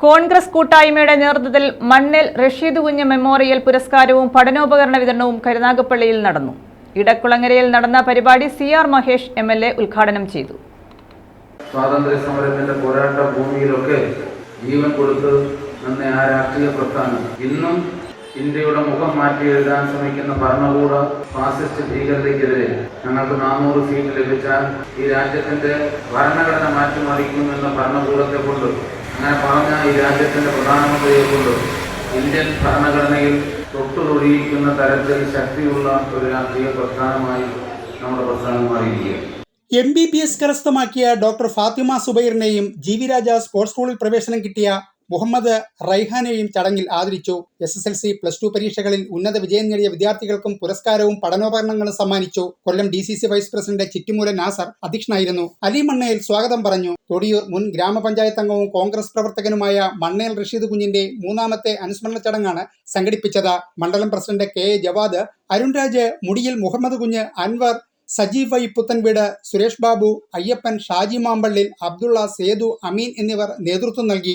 കോൺഗ്രസ് കൂട്ടായ്മയുടെ നേതൃത്വത്തിൽ മണ്ണിൽ റഷീദ് കുഞ്ഞ് മെമ്മോറിയൽ പുരസ്കാരവും പഠനോപകരണ വിതരണവും കരുനാഗപ്പള്ളിയിൽ നടന്നു. ഇടക്കുളങ്ങരയിൽ നടന്ന പരിപാടി C R Mahesh M L A ഉദ്ഘാടനം ചെയ്തു. സ്വാതന്ത്ര്യ സമരത്തിന്റെ പോരാട്ട ഭൂമിയിലൊക്കെ ജീവൻ കൊടുത്ത് നിന്ന ആ രാഷ്ട്രീയ പ്രസ്ഥാനം ഇന്നും ഇന്ത്യയുടെ മുഖം മാറ്റി എഴുതാൻ ശ്രമിക്കുന്ന ഭരണകൂട ഫാസിസ്റ്റ് ഭീകരതയ്ക്കെതിരെ ഞങ്ങൾക്ക് നാനൂറ് സീറ്റ് ലഭിച്ചാൽ ഈ രാജ്യത്തിന്റെ ഭരണഘടന മാറ്റിമറിക്കുമെന്ന ഭരണകൂടത്തെ കൊണ്ട് അങ്ങനെ പറഞ്ഞ ഈ രാജ്യത്തിന്റെ പ്രധാനമന്ത്രിയെ കൊണ്ട് ഇന്ത്യൻ ഭരണഘടനയിൽ തൊട്ടുതൊഴിയിക്കുന്ന തരത്തിൽ ശക്തിയുള്ള ഒരു രാഷ്ട്രീയ പ്രസ്ഥാനമായി നമ്മുടെ പ്രസ്ഥാനം മാറിയിരിക്കുകയാണ്. എം ബി ബി എസ് കരസ്ഥമാക്കിയ ഡോക്ടർ ഫാത്തിമ സുബൈറിനെയും ജി വി രാജ സ്പോർട്സ് സ്കൂളിൽ പ്രവേശനം കിട്ടിയ മുഹമ്മദ് റൈഹാനെയും ചടങ്ങിൽ ആദരിച്ചു. S S L C plus two പരീക്ഷകളിൽ ഉന്നത വിജയം നേടിയ വിദ്യാർത്ഥികൾക്കും പുരസ്കാരവും പഠനോപകരണങ്ങളും സമ്മാനിച്ചു. Kollam D C C vice president Chittimoola Nasar അധ്യക്ഷനായിരുന്നു. അലി മണ്ണയിൽ സ്വാഗതം പറഞ്ഞു. തൊടിയൂർ മുൻ ഗ്രാമപഞ്ചായത്ത് അംഗവും കോൺഗ്രസ് പ്രവർത്തകനുമായ മണ്ണേൽ റഷീദ് കുഞ്ഞിന്റെ മൂന്നാമത്തെ അനുസ്മരണ ചടങ്ങാണ് സംഘടിപ്പിച്ചത്. മണ്ഡലം president K A Jawad Arunraj Mudiyil Muhammad Kunju Anwar Sajeev Y Puthenveedu Suresh Babu Ayyappan Shaji Mampallil Abdulla Sethu Ameen എന്നിവർ നേതൃത്വം നൽകി.